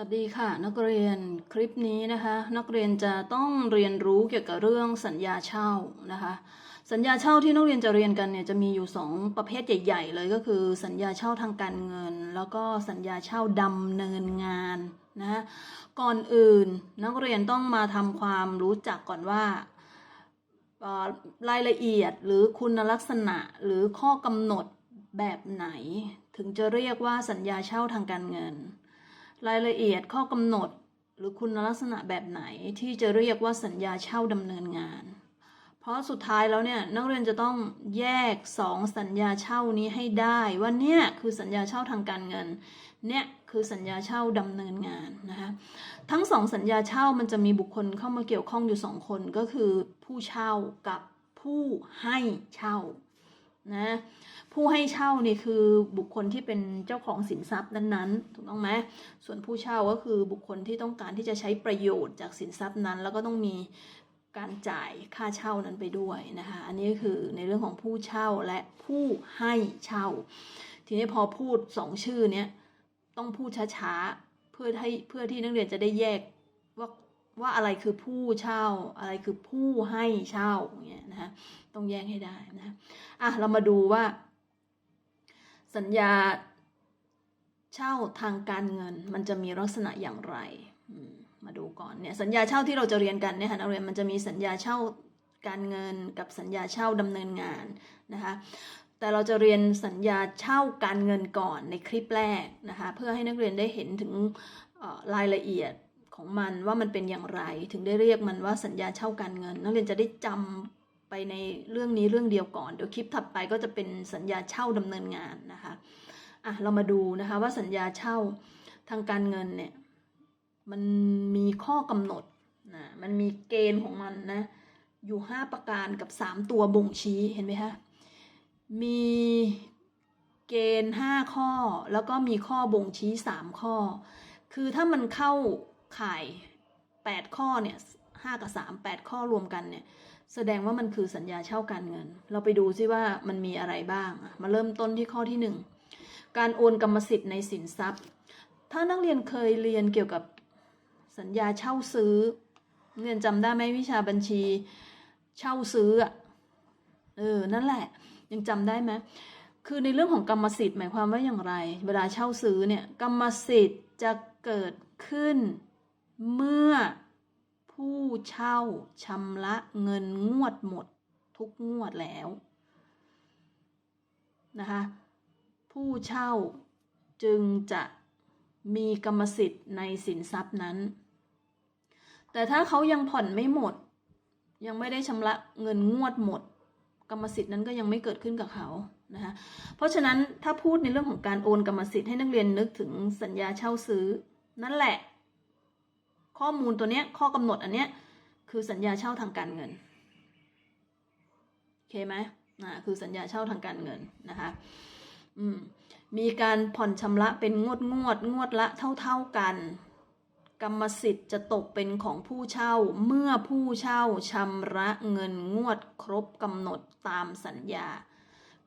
วัสดีค่ะนักเรียนคลิปนี้นะคะ นักเรียนจะต้องเรียนรู้เกี่ยวกับเรื่องสัญญาเช่านะคะ สัญญาเช่าที่นักเรียนจะเรียนกันเนี่ยจะมีอยู่ 2 ประเภทใหญ่ ๆ เลยก็คือ สัญญาเช่าทางการเงิน แล้วก็สัญญาเช่าดำเนินงานนะะก่อนอื่นนักเรียนต้องมาทำความรู้จักก่อนว่ารายละเอียดหรือคุณลักษณะหรือข้อกำหนดแบบไหน ถึงจะเรียกว่าสัญญาเช่าทางการเงิน รายละเอียดข้อกำหนด หรือคุณลักษณะแบบไหนที่จะเรียกว่าสัญญาเช่าดำเนินงาน เพราะสุดท้ายแล้วเนี่ยนักเรียนจะต้องแยกสองสัญญาเช่านี้ให้ได้ว่าเนี่ยคือสัญญาเช่าทางการเงินเนี่ยคือสัญญาเช่าดำเนินงานนะคะทั้งสองสัญญาเช่ามันจะมีบุคคลเข้ามาเกี่ยวข้องอยู่สองคนก็คือผู้เช่ากับผู้ให้เช่า นะผู้ให้เช่านี่คือบุคคลที่เป็นเจ้าของสินทรัพย์นั้นๆ ถูกต้องไหมส่วนผู้เช่าก็คือบุคคลที่ต้องการที่จะใช้ประโยชน์จากสินทรัพย์นั้น แล้วก็ต้องมีการจ่ายค่าเช่านั้นไปด้วยนะคะอันนี้ก็คือในเรื่องของผู้เช่าและผู้ให้เช่า ทีนี้พอพูดสองชื่อเนี้ยต้องพูดช้าๆเพื่อให้เพื่อที่นักเรียนจะได้แยกว่า ว่าอะไรคือผู้เช่า อะไรคือผู้ให้เช่าอย่างเงี้ยนะคะต้องแยกให้ได้นะอะเรามาดูว่า สัญญาเช่าทางการเงิน มันจะมีลักษณะอย่างไรมาดูก่อนเนี่ยสัญญาเช่าที่เราจะเรียนกันเนี่ยค่ะนักเรียนมันจะมีสัญญาเช่าการเงินกับสัญญาเช่าดำเนินงานนะคะแต่เราจะเรียนสัญญาเช่าการเงินก่อนในคลิปแรกนะคะเพื่อให้นักเรียนได้เห็นถึงรายละเอียด ของมันว่ามันเป็นอย่างไร ถึงได้เรียกมันว่าสัญญาเช่าการเงิน นักเรียนจะได้จำไปในเรื่องนี้เรื่องเดียวก่อน เดี๋ยวคลิปถัดไปก็จะเป็นสัญญาเช่าดำเนินงานนะคะอะเรามาดูนะคะว่าสัญญาเช่าทางการเงินเนี่ยมันมีข้อกำหนดนะมันมีเกณฑ์ของมันนะอยู่ 5 ประการกับ 3 ตัวบ่งชี้เห็นไหมคะมีเกณฑ์ 5 ข้อ แล้วก็มีข้อบ่งชี้ 3 ข้อ คือถ้ามันเข้า ข่าย 8 ข้อเนี่ย5กับ3 8ข้อรวมกันเนี่ย แสดงว่ามันคือสัญญาเช่าการเงิน เราไปดูซิว่ามันมีอะไรบ้าง มาเริ่มต้นที่ข้อที่1การโอนกรรมสิทธิ์ในสินทรัพย์ ถ้านักเรียนเคยเรียนเกี่ยวกับสัญญาเช่าซื้อเรียนจำได้ไหมวิชาบัญชีเช่าซื้ออะเออนั่นแหละ ยังจำได้ไหมคือในเรื่องของกรรมสิทธิ์หมายความว่าอย่างไร เวลาเช่าซื้อเนี่ยกรรมสิทธิ์จะเกิดขึ้น เมื่อผู้เช่าชำระเงินงวดหมดทุกงวดแล้วนะคะผู้เช่าจึงจะมีกรรมสิทธิ์ในสินทรัพย์นั้น แต่ถ้าเขายังผ่อนไม่หมด ยังไม่ได้ชำระเงินงวดหมด กรรมสิทธิ์นั้นก็ยังไม่เกิดขึ้นกับเขานะคะเพราะฉะนั้นถ้าพูดในเรื่องของการโอนกรรมสิทธิ์ให้นักเรียนนึกถึงสัญญาเช่าซื้อ นั่นแหละ ข้อมูลตัวเนี้ยข้อกำหนดอันเนี้ยคือสัญญาเช่าทางการเงินโอเคไหมอ่าคือสัญญาเช่าทางการเงินนะคะอืมมีการผ่อนชำระเป็นงวดงวดงวดละเท่าๆกัน กรรมสิทธิ์จะตกเป็นของผู้เช่าเมื่อผู้เช่าชำระเงินงวดครบกำหนดตามสัญญา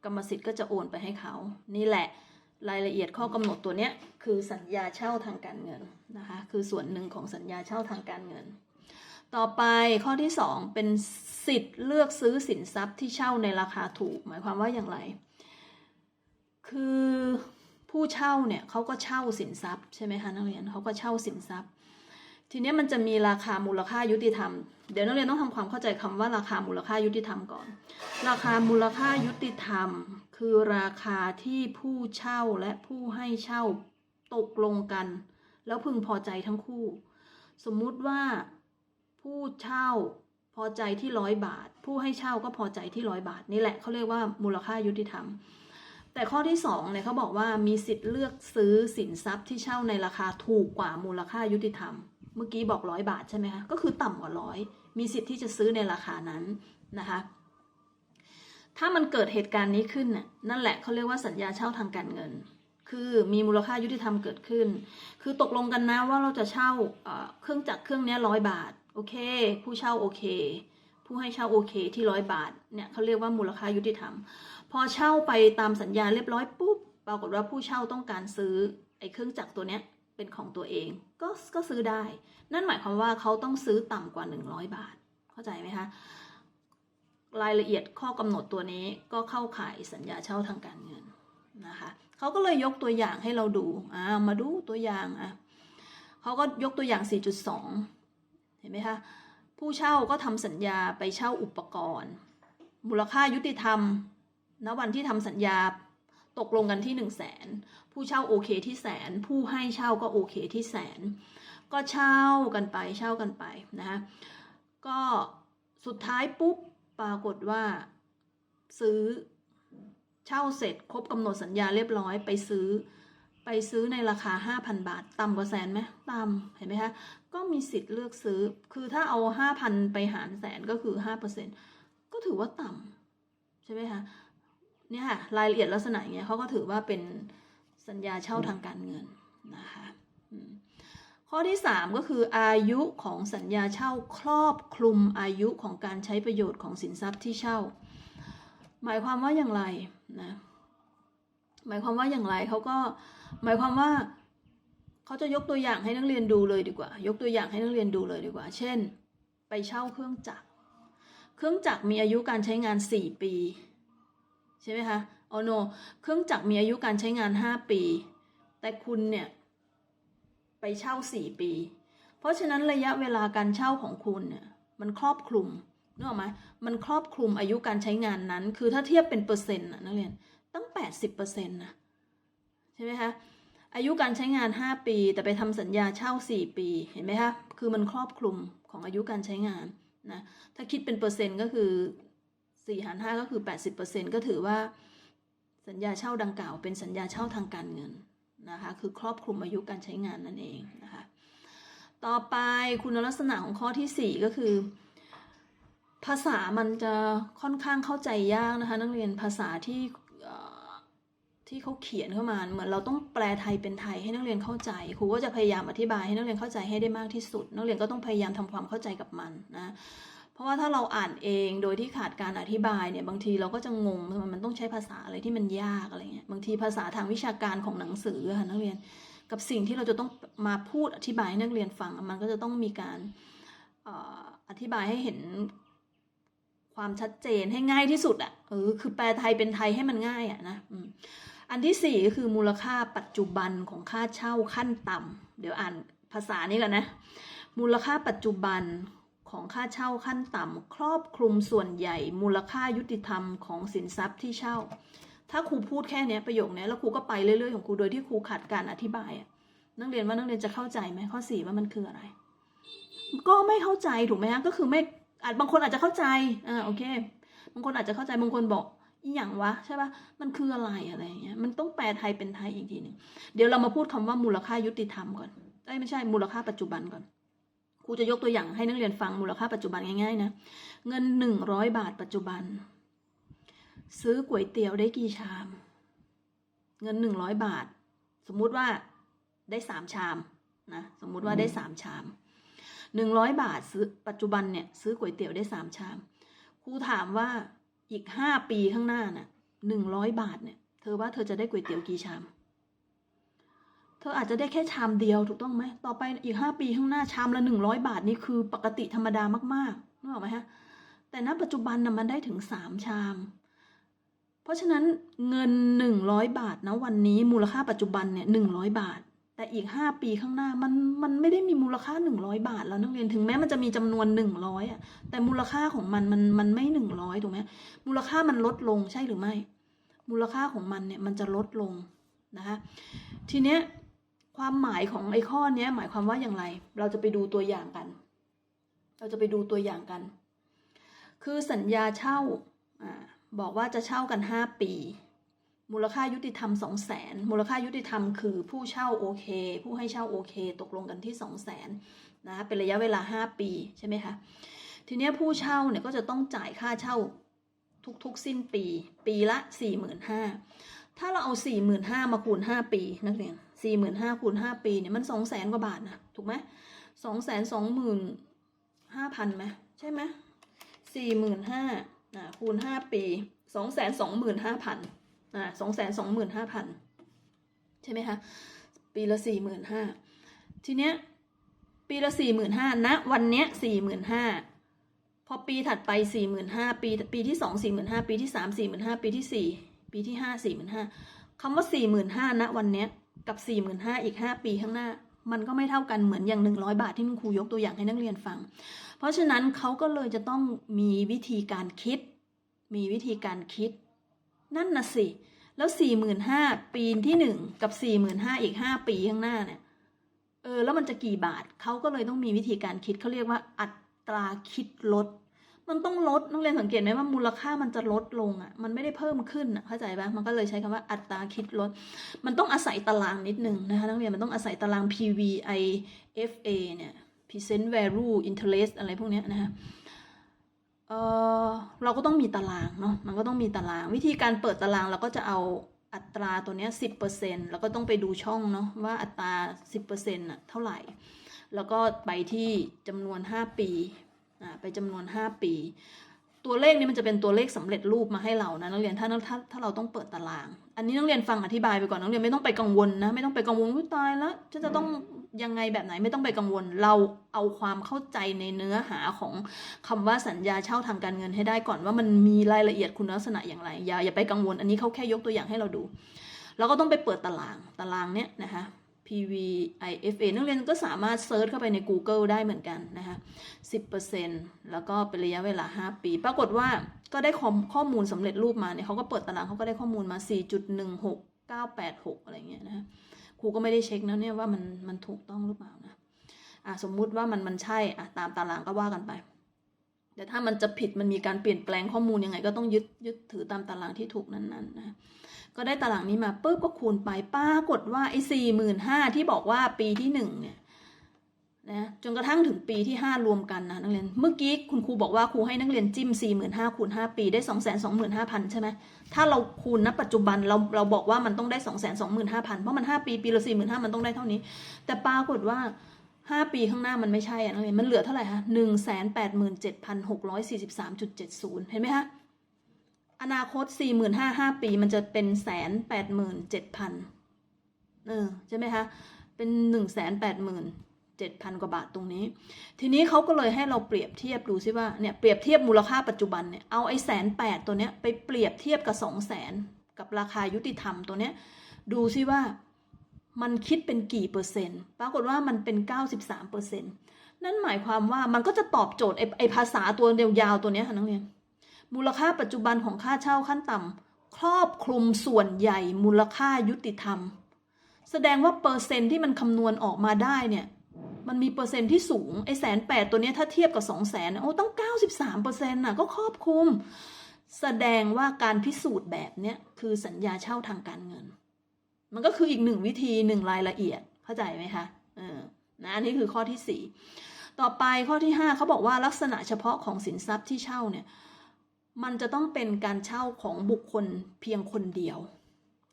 กรรมสิทธิ์ก็จะโอนไปให้เขา นี่แหละ รายละเอียดข้อกำหนดตัวเนี้ยคือสัญญาเช่าทางการเงินนะคะคือส่วนหนึ่งของสัญญาเช่าทางการเงิน ต่อไปข้อที่ 2 เป็นสิทธิ์เลือกซื้อสินทรัพย์ที่เช่าในราคาถูก หมายความว่าอย่างไร คือผู้เช่าเนี่ยเขาก็เช่าสินทรัพย์ใช่ไหมคะนักเรียนเขาก็เช่าสินทรัพย์ ทีนี้มันจะมีราคามูลค่ายุติธรรม เดี๋ยวนักเรียนต้องทำความเข้าใจคำว่าราคามูลค่ายุติธรรมก่อน ราคามูลค่ายุติธรรม คือราคาที่ผู้เช่าและผู้ให้เช่าตกลงกัน แล้วพึงพอใจทั้งคู่ สมมุติว่าผู้เช่าพอใจที่ร้อยบาท ผู้ให้เช่าก็พอใจที่ร้อยบาท นี่แหละเขาเรียกว่ามูลค่ายุติธรรม แต่ข้อที่สองเนี่ยเขาบอกว่ามีสิทธิ์เลือกซื้อสินทรัพย์ที่เช่าในราคาถูกกว่ามูลค่ายุติธรรม เมื่อกี้บอกร้อยบาทใช่ไหมคะ ก็คือต่ำกว่าร้อย มีสิทธิ์ที่จะซื้อในราคานั้นนะคะ ถ้ามันเกิดเหตุการณ์นี้ขึ้นน่ะนั่นแหละเขาเรียกว่าสัญญาเช่าทางการเงิน คือมีมูลค่ายุติธรรมเกิดขึ้น คือตกลงกันนะว่าเราจะเช่าเครื่องจักรเครื่องนี้ร้อยบาท โอเค ผู้เช่าโอเค ผู้ให้เช่าโอเคที่ร้อยบาท เนี่ยเขาเรียกว่ามูลค่ายุติธรรม พอเช่าไปตามสัญญาเรียบร้อยปุ๊บ ปรากฏว่าผู้เช่าต้องการซื้อไอ้เครื่องจักรตัวเนี้ย เป็นของตัวเองก็ก็ซื้อได้ นั่นหมายความว่าเขาต้องซื้อต่ำกว่า 100 บาท เข้าใจไหมคะรายละเอียดข้อกำหนดตัวนี้ก็เข้าข่ายสัญญาเช่าทางการเงินนะคะเขาก็เลยยกตัวอย่างให้เราดูอ่ามาดูตัวอย่างอะเขาก็ยกตัวอย่าง 4.2 เห็นไหมคะผู้เช่าก็ทำสัญญาไปเช่าอุปกรณ์ มูลค่ายุติธรรมณวันที่ทำสัญญาตกลงกันที่ 1 0 0 0 0แสน ผู้เช่าโอเคที่แสน ผู้ให้เช่าก็โอเคที่แสน ก็เช่ากันไปเช่ากันไปนะคะก็สุดท้ายปุ๊บปรากฏว่า ซื้อเช่าเสร็จครบกำหนดสัญญาเรียบร้อยไปซื้อ ไปซื้อในราคา 5,000 บาท ต่ำกว่าแสนไหมต่ำเห็นไหมคะก็มีสิทธิ์เลือกซื้อคือถ้าเอา 5,000 ไปหารแสนก็คือ 5%ก็ถือว่าต่ำใช่ไหมคะเนี่ยค่ะรายละเอียดลักษณะอย่างเงี้ยเขาก็ถือว่าเป็น สัญญาเช่าทางการเงินนะคะข้อที่ 3 ก็คืออายุของสัญญาเช่าครอบคลุมอายุของการใช้ประโยชน์ของสินทรัพย์ที่เช่า หมายความว่าอย่างไรนะหมายความว่าอย่างไรเขาก็หมายความว่าเขาจะยกตัวอย่างให้นักเรียนดูเลยดีกว่า ยกตัวอย่างให้นักเรียนดูเลยดีกว่า เช่น ไปเช่าเครื่องจักร เครื่องจักรมีอายุการใช้งาน 4 ปี ใช่ไหมคะ โอโนเครื่องจักรมีอายุการใช้งาน 5 ปี แต่คุณเนี่ยไปเช่า 4 ปี เพราะฉะนั้นระยะเวลาการเช่าของคุณเนี่ยมันครอบคลุมนึกออกไหมมันครอบคลุมอายุการใช้งานนั้น คือถ้าเทียบเป็นเปอร์เซ็นต์นะนักเรียนตั้ง 80%นะใช่ไหมคะอายุการใช้งาน 5 ปี แต่ไปทำสัญญาเช่า 4 ปีเห็นไหมคะคือมันครอบคลุมของอายุการใช้งานนะถ้าคิดเป็นเปอร์เซ็นต์ก็คือ4หาร5ก็คือ 80%ก็ถือว่า สัญญาเช่าดังกล่าว เป็นสัญญาเช่าทางการเงินนะคะคือครอบคลุมอายุการใช้งานนั่นเองนะคะต่อไปคุณลักษณะของข้อทีสี่ 4 ก็คือ ภาษามันจะค่อนข้างเข้าใจยากนะคะ นักเรียนภาษาที่ที่เขาเขียนเข้ามาเหมือนเราต้องแปลไทยเป็นไทยให้นักเรียนเข้าใจครูก็จะพยายามอธิบายให้นักเรียนเข้าใจให้ได้มากที่สุด นักเรียนก็ต้องพยายามทำความเข้าใจกับมันนะ เพราะว่าถ้าเราอ่านเองโดยที่ขาดการอธิบายเนี่ยบางทีเราก็จะงงมันต้องใช้ภาษาอะไรที่มันยากอะไรเงี้ยบางทีภาษาทางวิชาการของหนังสือค่ะนักเรียนกับสิ่งที่เราจะต้องมาพูดอธิบายให้นักเรียนฟังมันก็จะต้องมีการอธิบายให้เห็นความชัดเจนให้ง่ายที่สุดอะ่ะเออคือแปลไทยเป็นไทยให้มันง่ายอะ่ะนะอันที่สี่ก็คือมูลค่าปัจจุบันของค่าเช่าขั้นต่ำเดี๋ยวอ่านภาษานี้กันนะ มูลค่าปัจจุบัน ของค่าเช่าขั้นต่ำครอบคลุมส่วนใหญ่มูลค่ายุติธรรมของสินทรัพย์ที่เช่า ถ้าครูพูดแค่นี้ประโยคนี้แล้วครูก็ไปเรื่อยๆของครูโดยที่ครูขาดการอธิบายนักเรียนว่านักเรียนจะเข้าใจไหมข้อสี่ว่ามันคืออะไร ก็ไม่เข้าใจถูกไหมฮะก็คือไม่อาจบางคนอาจจะเข้าใจอ่าโอเค บางคนอาจจะเข้าใจบางคนบอกอีหยังวะใช่ปะมันคืออะไรอะไรเงี้ยมันต้องแปลไทยเป็นไทยอีกทีหนึ่งเดี๋ยวเรามาพูดคำว่ามูลค่ายุติธรรมก่อนเอ้ยไม่ใช่มูลค่าปัจจุบันก่อน ครูจะยกตัวอย่างให้นักเรียนฟังมูลค่าปัจจุบันง่ายๆนะ เงินหนึ่งร้อยบาทปัจจุบัน ซื้อก๋วยเตี๋ยวได้กี่ชาม เงินหนึ่งร้อยบาท สมมุติว่าได้สามชามนะสมมุติว่าได้สามชามหนึ่งร้อยบาทซื้อปัจจุบันเนี่ยซื้อก๋วยเตี๋ยวได้สามชามครูถามว่าอีกห้าปีข้างหน้าน่ะหนึ่งร้อยบาทเนี่ยเธอว่าเธอจะได้ก๋วยเตี๋ยวกี่ชาม เธออาจจะได้แค่ชามเดียวถูกต้องไหม ต่อไปอีกห้าปีข้างหน้าชามละหนึ่งร้อยบาทนี่คือปกติธรรมดามากๆนึกออกไหมฮะ แต่ณปัจจุบันน่ะมันได้ถึงสามชาม เพราะฉะนั้นเงินหนึ่งร้อยบาทนะวันนี้มูลค่าปัจจุบันเนี่ยหนึ่งร้อยบาท แต่อีกห้าปีข้างหน้ามันมันไม่ได้มีมูลค่าหนึ่งร้อยบาทแล้วนักเรียนถึงแม้มันจะมีจำนวนหนึ่งร้อยอะ แต่มูลค่าของมันมันมันไม่หนึ่งร้อยถูกไหมมูลค่ามันลดลงใช่หรือไม่ มูลค่าของมันเนี่ยมันจะลดลงนะคะ ทีเนี้ย ความหมายของไอ้ข้อเนี้หมายความว่าอย่างไร เราจะไปดูตัวอย่างกัน เราจะไปดูตัวอย่างกัน คือสัญญาเช่าอบอกว่าจะเช่ากันห้าปี มูลค่ายุติธรรมสองแสนมูลค่ายุติธรรมคือผู้เช่าโอเค ผู้ให้เช่าโอเค ตกลงกันที่สองแสนนะคะเป็นระยะเวลาห้าปีใช่ไหมคะทีนี้ผู้เช่าเนี่ยก็จะต้องจ่ายค่าเช่าทุกๆ สิ้นปี ปีละสี่หมื่นห้าถ้าเราเอาสี่หมื่นห้ามาคูณห้าปีนักเรียน สี่หมื่นห้าคูณห้าปีเนี่ยมันสองแสนกว่าบาทนะถูกไหมสองแสนสองหมื่นห้าพันไหมใช่ไหมสี่หมื่นห้าอ่าคูณห้าปีสองแสนสองหมื่นห้าพันอ่าสองแสนสองหมื่นห้าพันใช่ไหมคะปีละสี่หมื่นห้าทีเนี้ยปีละสี่หมื่นห้าณวันเนี้ยสี่หมื่นห้าพอปีถัดไปสี่หมื่นห้าปีปีที่สองสี่หมื่นห้าปีที่สามสี่หมื่นห้าปีที่สี่ปีที่ห้าสี่หมื่นห้าคำว่าสี่หมื่นห้าณวันเนี้ย กับสี่หมื่นห้าอีกห้าปีข้างหน้า มันก็ไม่เท่ากันเหมือนอย่างหนึ่งร้อยบาทที่คุณครูยกตัวอย่างให้นักเรียนฟัง เพราะฉะนั้นเขาก็เลยจะต้องมีวิธีการคิด มีวิธีการคิด นั่นน่ะสิ แล้วสี่หมื่นห้าปีที่หนึ่งกับสี่หมื่นห้าอีกห้าปีข้างหน้าเนี่ยเออแล้วมันจะกี่บาทเขาก็เลยต้องมีวิธีการคิดเขาเรียกว่าอัตราคิดลด มันต้องลดนักเรียนสังเกตไหมว่ามูลค่ามันจะลดลงอะ มันไม่ได้เพิ่มขึ้นอะเข้าใจปะมันก็เลยใช้คำว่าอัตราคิดลด มันต้องอาศัยตารางนิดนึงนะคะนักเรียนมันต้องอาศัยตาราง PVI FA เนี่ย present value interest อะไรพวกเนี้ยนะคะเออเราก็ต้องมีตารางเนาะมันก็ต้องมีตาราง วิธีการเปิดตารางเราก็จะเอาอัตราตัวเนี้ยสิบเปอร์เซ็นแล้วก็ต้องไปดูช่องเนาะว่าอัตราสิบเปอร์เซ็นต์อะเท่าไหร่ แล้วก็ไปที่จำนวนห้าปี ไปจำนวนห้าปี ตัวเลขนี้มันจะเป็นตัวเลขสำเร็จรูปมาให้เรานะนักเรียนถ้าถ้าถ้าเราต้องเปิดตาราง อันนี้นักเรียนฟังอธิบายไปก่อนนักเรียนไม่ต้องไปกังวลนะไม่ต้องไปกังวลว่าตายแล้วจะจะต้องยังไงแบบไหนไม่ต้องไปกังวล เราเอาความเข้าใจในเนื้อหาของคำว่าสัญญาเช่าทางการเงินให้ได้ก่อนว่ามันมีรายละเอียดคุณลักษณะอย่างไรอย่าอย่าไปกังวล อันนี้เขาแค่ยกตัวอย่างให้เราดูแล้วก็ต้องไปเปิดตารางตารางเนี้ยนะคะ PVIFA นักเรียนก็สามารถเซิร์ชเข้าไปใน Google ได้เหมือนกันนะคะ10%แล้วก็เป็นระยะเวลา 5 ปี ปรากฏว่าก็ได้ข้อขอมูลสำเร็จรูปมาเนี่ยเขาก็เปิดตารางเขาก็ได้ข้อมูลมา 4.16986 อะไรเงี้ยนะคะครูก็ไม่ได้เช็คนะเนี่ยว่ามันมันถูกต้องหรือเปล่านะอะสมมุติว่ามันมันใช่อะตามตารางก็ว่ากันไป แต่ถ้ามันจะผิดมันมีการเปลี่ยนแปลงข้อมูลยังไง ก็ต้องยึดยึดถือตามตารางที่ถูกนั้นๆนะก็ได้ตารางนี้มาปุ๊บก็คูณไปปรากฏว่าไอ้สี่หมื่นห้าที่บอกว่าปีที่หนึ่งเนี่ยนะจนกระทั่งถึงปีที่ห้ารวมกันนะนักเรียนเมื่อกี้คุณครูบอกว่าครูให้นักเรียนจิ้มสี่หมื่นห้าคูณห้าปีได้สองแสนสองหมื่นห้าพันใช่ไหมถ้าเราคูณณปัจจุบันเราเราบอกว่ามันต้องได้สองแสนสองหมื่นห้าพันเพราะมันห้าปี ปีละสี่หมื่นห้ามันต้องได้เท่านี้ แต่ปรากฏว่า ห้าปีข้างหน้ามันไม่ใช่อะนักเรียนมันเหลือเท่าไหร่คะหนึ่งแสนแปดหมื่นเจ็ดพันหกร้อยสี่สิบสามจุดเจ็ดศูนย์เห็นไหมคะอนาคตสี่หมื่นห้าห้าปีมันจะเป็นแสนแปดหมื่นเจ็ดพันเออใช่ไหมคะเป็นหนึ่งแสนแปดหมื่นเจ็ดพันกว่าบาทตรงนี้ ทีนี้เขาก็เลยให้เราเปรียบเทียบดูซิว่าเนี่ยเปรียบเทียบมูลค่าปัจจุบันเนี่ยเอาไอ้แสนแปดตัวเนี้ยไปเปรียบเทียบกับสองแสนกับราคายุติธรรมตัวเนี้ยดูซิว่า มันคิดเป็นกี่เปอร์เซ็นต์ ปรากฏว่ามันเป็นเก้าสิบสามเปอร์เซ็นต์นั่นหมายความว่ามันก็จะตอบโจทย์ไอ้ไอภาษาตัวยาวตัวนี้ค่ะนักเรียน มูลค่าปัจจุบันของค่าเช่าขั้นต่ำครอบคลุมส่วนใหญ่มูลค่ายุติธรรม แสดงว่าเปอร์เซ็นต์ที่มันคำนวณออกมาได้เนี่ย มันมีเปอร์เซ็นต์ที่สูงไอ้แสนแปดตัวนี้ถ้าเทียบกับสองแสนโอ้ต้องเก้าสิบสามเปอร์เซ็นต์น่ะก็ครอบคลุม แสดงว่าการพิสูจน์แบบเนี้ยคือสัญญาเช่าทางการเงิน มันก็คืออีกหนึ่งวิธีหนึ่งรายละเอียดเข้าใจไหมคะเออนะอันนี้คือข้อที่สี่ต่อไปข้อที่ห้าเขาบอกว่าลักษณะเฉพาะของสินทรัพย์ที่เช่าเนี่ยมันจะต้องเป็นการเช่าของบุคคลเพียงคนเดียว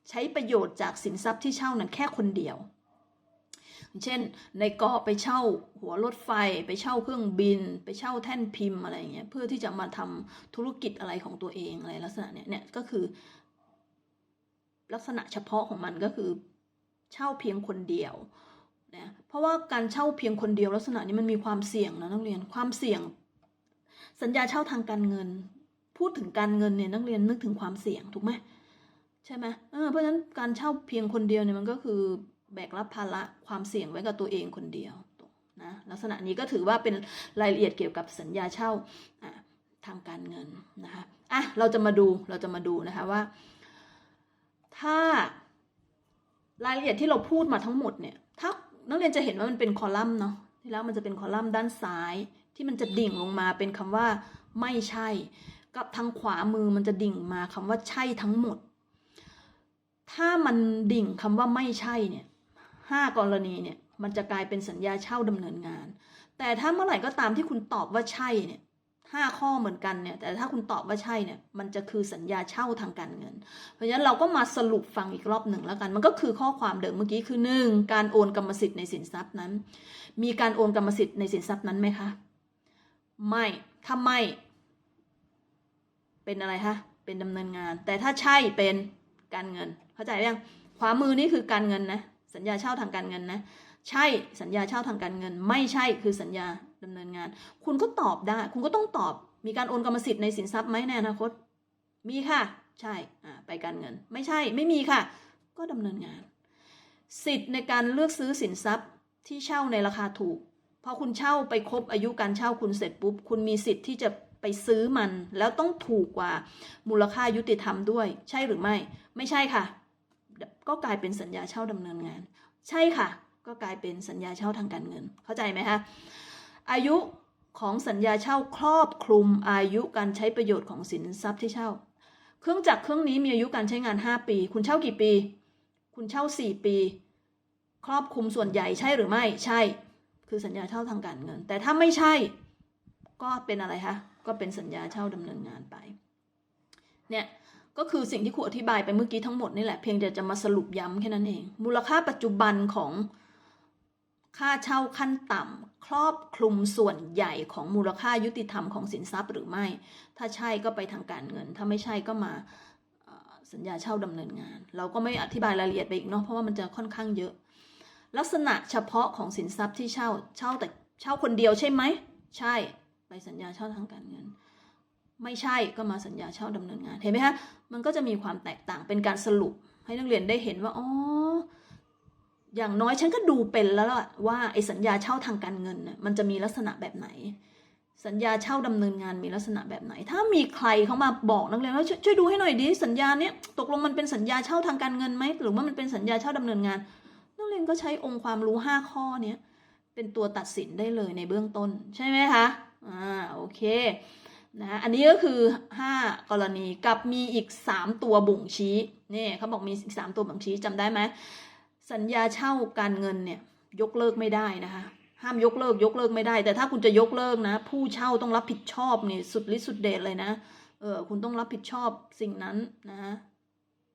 ใช้ประโยชน์จากสินทรัพย์ที่เช่านั้นแค่คนเดียว เช่น ในกอไปเช่าหัวรถไฟ ไปเช่าเครื่องบิน ไปเช่าแท่นพิมพ์อะไรเงี้ยเพื่อที่จะมาทำธุรกิจอะไรของตัวเองอะไรลักษณะเนี้ยเนี่ยก็คือ ลักษณะเฉพาะของมันก็คือ เช่าเพียงคนเดียวนะเพราะว่าการเช่าเพียงคนเดียวลักษณะนี้มันมีความเสี่ยงนะนักเรียนความเสี่ยง สัญญาเช่าทางการเงิน พูดถึงการเงินเนี่ยนักเรียนนึกถึงความเสี่ยงถูกไหมใช่ไหมเออเพราะฉะนั้นการเช่าเพียงคนเดียวเนี่ยมันก็คือแบกรับภาระความเสี่ยงไว้กับตัวเองคนเดียวนะลักษณะนี้ก็ถือว่าเป็นรายละเอียดเกี่ยวกับสัญญาเช่าทางการเงินนะคะอะเราจะมาดูเราจะมาดูนะคะว่า ถ้ารายละเอียดที่เราพูดมาทั้งหมดเนี่ยถ้านักเรียนจะเห็นว่ามันเป็นคอลัมน์เนาะที่แล้วมันจะเป็นคอลัมน์ด้านซ้ายที่มันจะดิ่งลงมาเป็นคำว่าไม่ใช่ กับทางขวามือมันจะดิ่งมาคำว่าใช่ทั้งหมด ถ้ามันดิ่งคำว่าไม่ใช่เนี่ยห้ากรณีเนี่ยมันจะกลายเป็นสัญญาเช่าดำเนินงาน แต่ถ้าเมื่อไหร่ก็ตามที่คุณตอบว่าใช่เนี่ย ห้าข้อเหมือนกันเนี่ย แต่ถ้าคุณตอบว่าใช่เนี่ย มันจะคือสัญญาเช่าทางการเงิน เพราะฉะนั้นเราก็มาสรุปฟังอีกรอบหนึ่งแล้วกัน มันก็คือข้อความเดิมเมื่อกี้คือหนึ่งการโอนกรรมสิทธิ์ในสินทรัพย์นั้น มีการโอนกรรมสิทธิ์ในสินทรัพย์นั้นไหมคะ ไม่ ถ้าไม่ เป็นอะไรคะ เป็นดำเนินงาน แต่ถ้าใช่เป็นการเงิน เข้าใจยัง ขวามือนี่คือการเงินนะ สัญญาเช่าทางการเงินนะ ใช่ สัญญาเช่าทางการเงิน ไม่ใช่คือสัญญา ดำเนินงาน คุณก็ตอบได้ คุณก็ต้องตอบ มีการโอนกรรมสิทธิ์ในสินทรัพย์ไหมในอนาคต มีค่ะ ใช่อ่าไปการเงิน ไม่ใช่ ไม่มีค่ะ ก็ดำเนินงาน สิทธิ์ในการเลือกซื้อสินทรัพย์ที่เช่าในราคาถูก พอคุณเช่าไปครบอายุการเช่าคุณเสร็จปุ๊บ คุณมีสิทธิ์ที่จะไปซื้อมัน แล้วต้องถูกกว่ามูลค่ายุติธรรมด้วย ใช่หรือไม่ ไม่ใช่ค่ะ ก็กลายเป็นสัญญาเช่าดำเนินงาน ใช่ค่ะ ก็กลายเป็นสัญญาเช่าทางการเงิน เข้าใจไหมคะ อายุของสัญญาเช่าครอบคลุมอายุการใช้ประโยชน์ของสินทรัพย์ที่เช่า เครื่องจักรเครื่องนี้มีอายุการใช้งาน 5 ปี คุณเช่ากี่ปี คุณเช่า 4 ปี ครอบคลุมส่วนใหญ่ใช่หรือไม่ใช่ คือสัญญาเช่าทางการเงิน แต่ถ้าไม่ใช่ ก็เป็นอะไรคะก็เป็นสัญญาเช่าดำเนินงานไป เนี่ยก็คือสิ่งที่ครูอธิบายไปเมื่อกี้ทั้งหมดนี่แหละเพียงแต่จะมาสรุปย้ำแค่นั้นเอง มูลค่าปัจจุบันของ ค่าเช่าขั้นต่ำครอบคลุมส่วนใหญ่ของมูลค่ายุติธรรมของสินทรัพย์หรือไม่ ถ้าใช่ก็ไปทางการเงิน ถ้าไม่ใช่ก็มาสัญญาเช่าดำเนินงาน เราก็ไม่อธิบายรายละเอียดไปอีกเนาะเพราะว่ามันจะค่อนข้างเยอะ ลักษณะเฉพาะของสินทรัพย์ที่เช่าเช่าแต่เช่าคนเดียวใช่ไหมใช่ไปสัญญาเช่าทางการเงิน ไม่ใช่ก็มาสัญญาเช่าดำเนินงานเห็นไหมคะมันก็จะมีความแตกต่างเป็นการสรุปให้นักเรียนได้เห็นว่าอ๋อ อย่างน้อยฉันก็ดูเป็นแล้วล่ะว่าไอ้สัญญาเช่าทางการเงินน่ะมันจะมีลักษณะแบบไหน สัญญาเช่าดำเนินงานมีลักษณะแบบไหน ถ้ามีใครเขามาบอกนักเรียนว่าช่วช่วยดูให้หน่อยดิสัญญาเนี้ยตกลงมันเป็นสัญญาเช่าทางการเงินไหมหรือว่ามันเป็นสัญญาเช่าดำเนินงาน นักเรียนก็ใช้องค์ความรู้5ข้อเนี้ยเป็นตัวตัดสินได้เลยในเบื้องต้น ใช่ไหมคะอ่าโอเคนะอันนี้ก็คือ 5 กรณีกับมีอีก 3 ตัวบ่งชี้นี่เขาบอกมีอีก 3 ตัวบ่งชี้จำได้ไหม สัญญาเช่าการเงินเนี่ยยกเลิกไม่ได้นะคะ ห้ามยกเลิกยกเลิกไม่ได้ แต่ถ้าคุณจะยกเลิกนะ ผู้เช่าต้องรับผิดชอบนี่สุดฤทธิ์สุดเดชเลยนะเออคุณต้องรับผิดชอบสิ่งนั้นนะ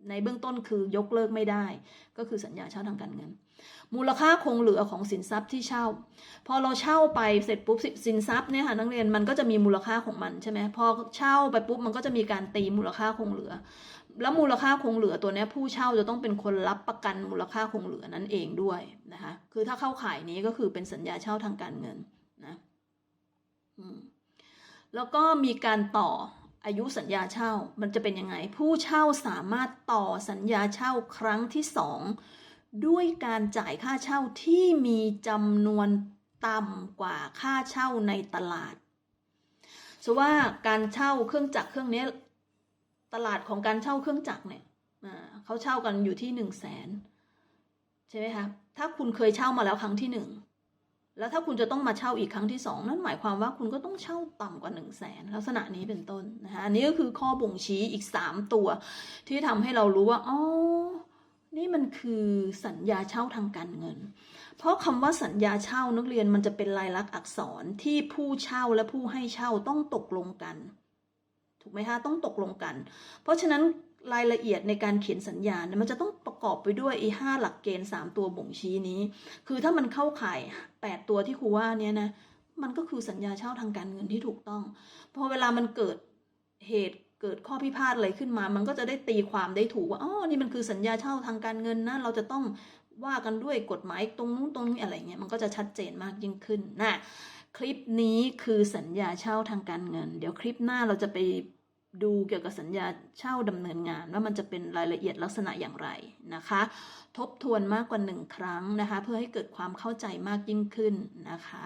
ในเบื้องต้นคือยกเลิกไม่ได้ ก็คือสัญญาเช่าทางการเงิน มูลค่าคงเหลือของสินทรัพย์ที่เช่า พอเราเช่าไปเสร็จปุ๊บสิสินทรัพย์เนี่ยค่ะนักเรียนมันก็จะมีมูลค่าของมันใช่ไหมพอเช่าไปปุ๊บมันก็จะมีการตีมูลค่าคงเหลือ แล้วมูลค่าคงเหลือตัวนี้ผู้เช่าจะต้องเป็นคนรับประกันมูลค่าคงเหลือนั้นเองด้วยนะคะคือถ้าเข้าข่ายนี้ก็คือเป็นสัญญาเช่าทางการเงินนะแล้วก็มีการต่ออายุสัญญาเช่ามันจะเป็นยังไง ผู้เช่าสามารถต่อสัญญาเช่าครั้งที่สองด้วยการจ่ายค่าเช่าที่มีจำนวนต่ำกว่าค่าเช่าในตลาดสว่าการเช่าเครื่องจักรเครื่องนี้ ตลาดของการเช่าเครื่องจักรเนี่ยเขาเช่ากันอยู่ที่หนึ่งแสนใช่ไหมคะถ้าคุณเคยเช่ามาแล้วครั้งที่หนึ่งแล้วถ้าคุณจะต้องมาเช่าอีกครั้งที่สองนั่นหมายความว่าคุณก็ต้องเช่าต่ำกว่า1นึ่งแสนลักษณะนี้เป็นต้นนะคะอันนี้ก็คือข้อบ่งชี้อีก 3 ตัว ที่ทำให้เรารู้ว่าอ๋อนี่มันคือสัญญาเช่าทางการเงิน เพราะคำว่าสัญญาเช่านักเรียนมันจะเป็นลายลักษณ์อักษรที่ผู้เช่าและผู้ให้เช่าต้องตกลงกัน ถูกไหมคะต้องตกลงกัน เพราะฉะนั้นรายละเอียดในการเขียนสัญญาเนี่ยมันจะต้องประกอบไปด้วยไอ้ห้าหลักเกณฑ์ 3 ตัวบ่งชี้นี้ คือถ้ามันเข้าข่าย 8 ตัวที่ครูว่าเนี่ยนะมันก็คือสัญญาเช่าทางการเงินที่ถูกต้อง พอเวลามันเกิดเหตุเกิดข้อพิพาทอะไรขึ้นมา มันก็จะได้ตีความได้ถูกว่าอ๋อนี่มันคือสัญญาเช่าทางการเงินนะเราจะต้องว่ากันด้วยกฎหมายตรงนู้นตรงนี้อะไรเงี้ยมันก็จะชัดเจนมากยิ่งขึ้นนะ คลิปนี้คือสัญญาเช่าทางการเงิน เดี๋ยวคลิปหน้าเราจะไปดูเกี่ยวกับสัญญาเช่าดำเนินงาน ว่ามันจะเป็นรายละเอียดลักษณะอย่างไรนะคะ ทบทวนมากกว่าหนึ่งครั้งนะคะ เพื่อให้เกิดความเข้าใจมากยิ่งขึ้นนะคะ